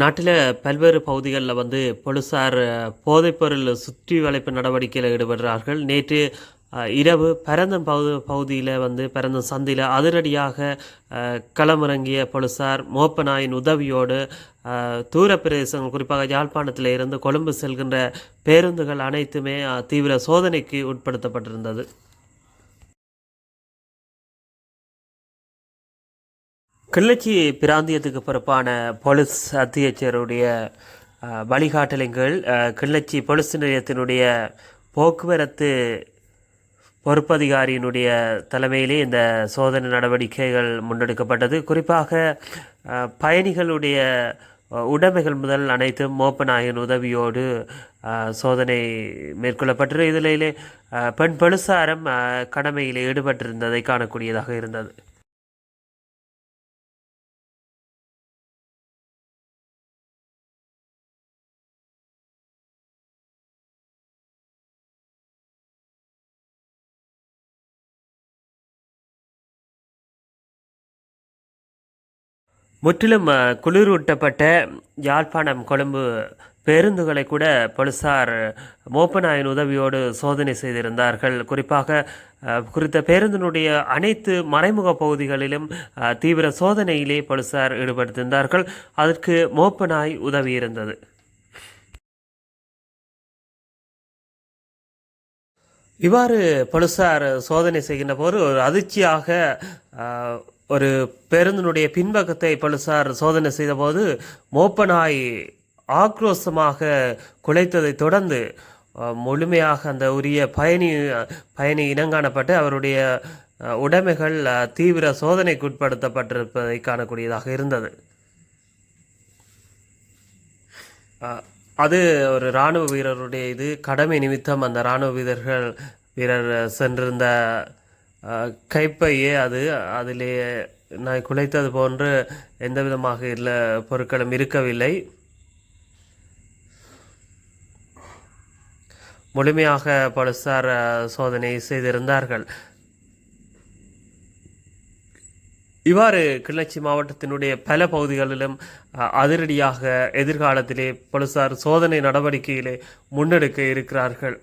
நாட்டில் பல்வேறு பகுதிகளில் வந்து போலீசார் போதைப்பொருள் சுற்றி வளைப்பு நடவடிக்கையில் ஈடுபடுறார்கள். நேற்று இரவு பரந்தன் பகு பகுதியில் வந்து பரந்தன் சந்தையில் அதிரடியாக களமிறங்கிய போலீசார் மோப்பனாயின் உதவியோடு தூர பிரதேசங்கள் குறிப்பாக யாழ்ப்பாணத்தில் இருந்து கொழும்பு செல்கின்ற பேருந்துகள் அனைத்துமே தீவிர சோதனைக்கு உட்படுத்தப்பட்டிருந்தது. கிள்ளச்சி பிராந்தியத்துக்கு பொறுப்பான போலீஸ் அத்தியட்சருடைய அஹ், கிள்ளச்சி போலீஸ் நிலையத்தினுடைய போக்குவரத்து பொறுப்பதிகாரியினுடைய தலைமையிலே இந்த சோதனை நடவடிக்கைகள் முன்னெடுக்கப்பட்டது. குறிப்பாக பயணிகளுடைய உடைமைகள் முதல் அனைத்தும் மோப்பநாயகன் உதவியோடு சோதனை மேற்கொள்ளப்பட்டது. இதிலே பெண் பெருசாரம் கடமையில் ஈடுபட்டிருந்ததை காணக்கூடியதாக இருந்தது. முற்றிலும் குளிரூட்டப்பட்ட யாழ்ப்பாணம் கொழும்பு பேருந்துகளை கூட போலீசார் மோப்பநாயின் உதவியோடு சோதனை செய்திருந்தார்கள். குறிப்பாக குறித்த பேருந்தினுடைய அனைத்து மறைமுக பகுதிகளிலும் தீவிர சோதனையிலே போலீசார் ஈடுபடுத்திருந்தார்கள் அதற்கு மோப்பநாய் உதவியிருந்தது இவ்வாறு போலீசார் சோதனை செய்கின்ற போது ஒரு அதிர்ச்சியாக ஒரு பேருந்தினுடைய பின்பக்கத்தை போலீசார் சோதனை செய்தபோது மோப்பனாய் ஆக்ரோஷமாக குலைத்ததை தொடர்ந்து முழுமையாக அந்த உரிய பயணி பயணி இனங்காணப்பட்டு அவருடைய உடைமைகள் தீவிர சோதனைக்கு உட்படுத்தப்பட்டிருப்பதை காணக்கூடியதாக இருந்தது. அது ஒரு இராணுவ வீரருடைய இது கடமை நிமித்தம் அந்த இராணுவ வீரர்கள் வீரர் சென்றிருந்த கைப்பையே அது அதிலே நான் குலைத்தது போன்று எந்த விதமாக இல்லை பொருட்களும் இருக்கவில்லை. முழுமையாக போலீசார் சோதனை செய்திருந்தார்கள். இவ்வாறு கிளர்ச்சி மாவட்டத்தினுடைய பல பகுதிகளிலும் அஹ், அதிரடியாக எதிர்காலத்திலே போலீசார் சோதனை நடவடிக்கையிலே முன்னெடுக்க இருக்கிறார்கள்.